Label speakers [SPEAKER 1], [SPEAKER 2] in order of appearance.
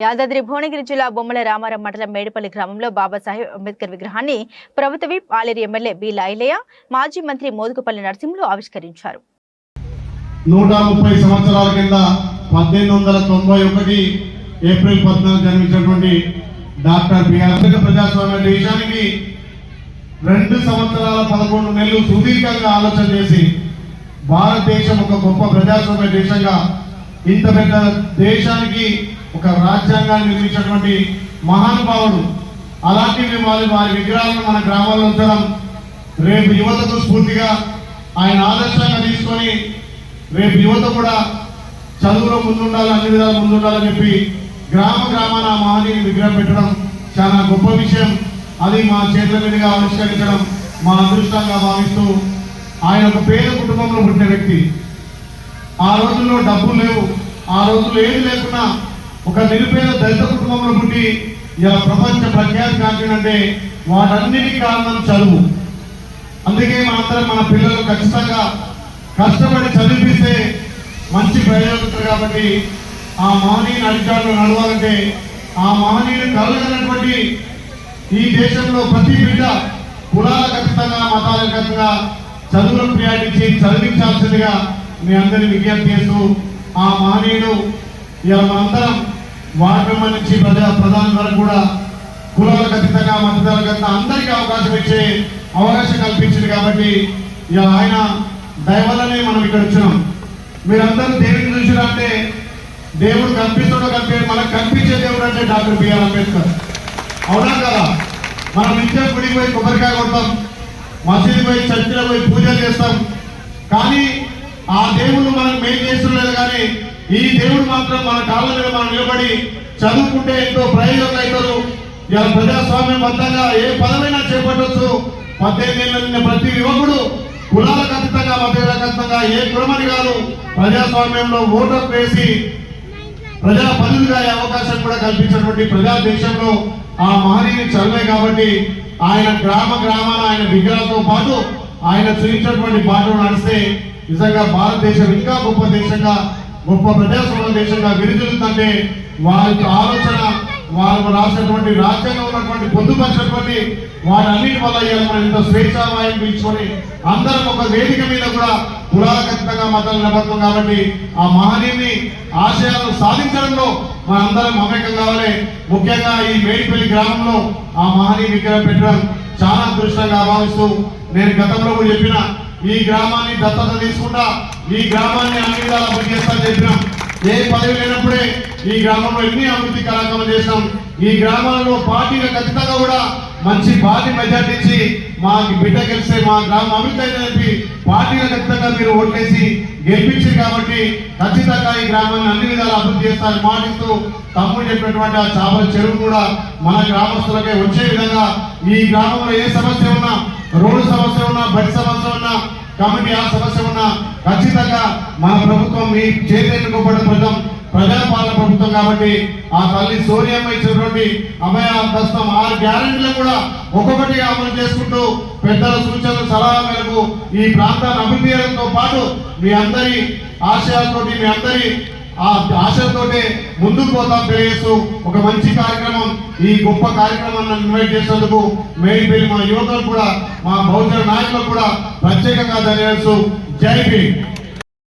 [SPEAKER 1] యాదాద్రి భువనగిరి జిల్లా బొమ్మల రామారం మండలం మేడిపల్లి గ్రామంలో బాబాసాహెబ్ అంబేద్కర్ విగ్రహాన్ని ప్రభుత్వ whip Aleru MLA B Layilayya మాజీ మంత్రి మోదుగుపల్లి నరసింహులు ఆవిష్కరించారు.
[SPEAKER 2] నూట ముప్పై సంవత్సరాల కింద పద్దెనిమిది వందల తొంభై ఒకటి ఏప్రిల్ పద్నాలుగు జన్మించినటువంటి డాక్టర్ బిఆర్ ప్రజాస్వామ్య దేశానికి రెండు సంవత్సరాల పదకొండు నెలలు సుదీర్ఘంగా ఆలోచన చేసి భారతదేశం ఒక గొప్ప ప్రజాస్వామ్య దేశంగా ఇంత పెద్ద దేశానికి ఒక రాజ్యాంగాన్ని నిర్మించినటువంటి మహానుభావుడు అలాంటివి వారి వారి విగ్రహాలను మన గ్రామాల్లో ఉంచడం రేపు యువతకు స్ఫూర్తిగా ఆయన ఆదర్శంగా తీసుకొని రేపు యువత కూడా చదువులో ముందుండాలి అన్ని విధాలు ముందుండాలని చెప్పి గ్రామ గ్రామాన ఆ మహనీయుని విగ్రహం పెట్టడం చాలా గొప్ప విషయం. అది మా చేతుల మీదుగా ఆవిష్కరించడం మా అదృష్టంగా భావిస్తూ ఆయన ఒక పేద కుటుంబంలో పుట్టిన వ్యక్తి. ఆ రోజుల్లో డబ్బులు లేవు ఆ రోజుల్లో ఏది లేకున్నా ఒక నిరుపేద దళిత కుటుంబంలో పుట్టి ఇలా ప్రపంచ ప్రఖ్యాతి కాంటే వాటన్నిటికీ కారణం చదువు. అందుకే మనందరం మన పిల్లలు ఖచ్చితంగా కష్టపడి చదివిస్తే మంచి ప్రయోజనం కాబట్టి ఆ మహనీయుని అధికారులు నడవాలంటే ఆ మహనీయుని కలగనటువంటి ఈ దేశంలో ప్రతి బిడ్డ కులాల ఖచ్చితంగా మతాల ఖచ్చితంగా చదువులకు ప్రయాణించి చదివించాల్సిందిగా మీ అందరిని విజ్ఞప్తి చేస్తూ ఆ మహనీయుడు ఇలా మనందరం వార్డు మెంబర్ నుంచి ప్రజా ప్రధాని వరకు కూడా కులాలకు అతీతంగా మతదాలకు అతీతంగా అందరికీ అవకాశం ఇచ్చే అవకాశం కల్పించింది కాబట్టి ఇలా ఆయన దయవల్లనే మనం ఇక్కడ వచ్చినాం. మీరందరూ దేవుడిని చూసిరంటే దేవుడు కనిపిస్తుండో కనిపించాడు మనకు కనిపించే దేవుడు అంటే డాక్టర్ బిఆర్ అంబేద్కర్. అవునా కదా? మనం నిత్యం గుడికి పోయి కొబ్బరికాయ కొడతాం మసీదు పోయి చర్చిలో పోయి పూజలు చేస్తాం. కానీ ఆ దేవుడు మనకు మేలు చేస్తున్నారు కానీ ఈ దేవుడు మాత్రం మన కాళ్ళ మీద మనం నిలబడి చదువుకుంటే ఎంతో ప్రయోజనం అవుతారు ఇలా ప్రజాస్వామ్యం బద్దంగా ఏ పదమైనా చేపట్టవచ్చు పద్దెనిమిది ప్రతి యువకుడు కులాల ఖచ్చితంగా మతాల ఖచ్చితంగా ఏ కులమని కాదు ప్రజాస్వామ్యంలో ఓటర్ వేసి ప్రజా పనులుగా అవకాశం కూడా కల్పించినటువంటి ప్రజా దేశంలో ఆ మహనీయుని చదివే కాబట్టి ఆయన గ్రామ గ్రామాన ఆయన విగ్రహాలతో పాటు ఆయన చూపించినటువంటి పాటలు నడిస్తే నిజంగా భారతదేశం ఇంకా గొప్ప దేశంగా గొప్ప ప్రజాస్వామ్య దేశంగా విరుదిల్లుతుంటే వారి ఆలోచన వారు రాసినటువంటి రాజ్యాంగం ఉన్నటువంటి పొందుపరిచినటువంటి అన్నిటి వల్ల మనం ఇంత స్వేచ్ఛావాయం పీల్చుకొని అందరం ఒక వేదిక మీద కూడా కులాల మతాలు నిలబడతాం కాబట్టి ఆ మహనీయుని ఆశయాలను సాధించడంలో మనందరం మమేకం కావాలి. ముఖ్యంగా ఈ మేడిపల్లి గ్రామంలో ఆ మహనీయ విగ్రహం పెట్టడం చాలా అదృష్టంగా భావిస్తూ నేను గతంలో కూడా చెప్పిన ఈ గ్రామాన్ని దత్తత తీసుకుంటా ఈ గ్రామాన్ని అన్ని విధాలు అభివృద్ధి చేస్తా చెప్పినాం ఏ పదవి లేనప్పుడే ఈ గ్రామంలో ఎన్ని అభివృద్ధి కార్యక్రమాలు చేసినాం. ఈ గ్రామాలలో పార్టీలు ఖచ్చితంగా కూడా మంచి పార్టీ మెజార్టీ ఇచ్చి మా బిడ్డ గెలిస్తే మా గ్రామం అభివృద్ధి అయితే చెప్పి పార్టీలు ఖచ్చితంగా మీరు ఓట్లేసి గెలిపించారు కాబట్టి ఖచ్చితంగా ఈ గ్రామాన్ని అన్ని విధాలు అభివృద్ధి చేస్తారని మాటిస్తూ తమ్ముడు చెప్పినటువంటి ఆ చేపల చెరువు కూడా మన గ్రామస్తులకే వచ్చే విధంగా ఈ గ్రామంలో ఏ సమస్య ఉన్నా రోడ్డు సమస్య ఉన్నా బడి సమస్య ఉన్నా కమిటీ ఆ సమస్య ఉన్నా ఖచ్చితంగా మన ప్రభుత్వం మీ చేతి ఎన్నుకోబడిన ప్రభుత్వం ప్రజాపాలన ప్రభుత్వం కాబట్టి ఆ తల్లి సోనియమ్మ ఇచ్చినటువంటి అభయ దస్తం ఆరు గ్యారెంటీలు కూడా ఒక్కొక్కటి అమలు చేసుకుంటూ పెద్దల సూచనలు సలహా మేరకు ఈ ప్రాంతాన్ని అభివృద్ధి పాటు మీ అందరి ఆశయాలతోటి మీ అందరి ఆ ఆశలతోటే ముందుకు పోతాం తెలియజేస్తూ ఒక మంచి కార్యక్రమం ఈ గొప్ప కార్యక్రమాన్ని ఇన్వైట్ చేసినందుకు మేడిపల్లి మా యువకులు కూడా మా బహుజన నాయకులకు కూడా ప్రత్యేకంగా ధన్యవాదాలు జై భీమ్.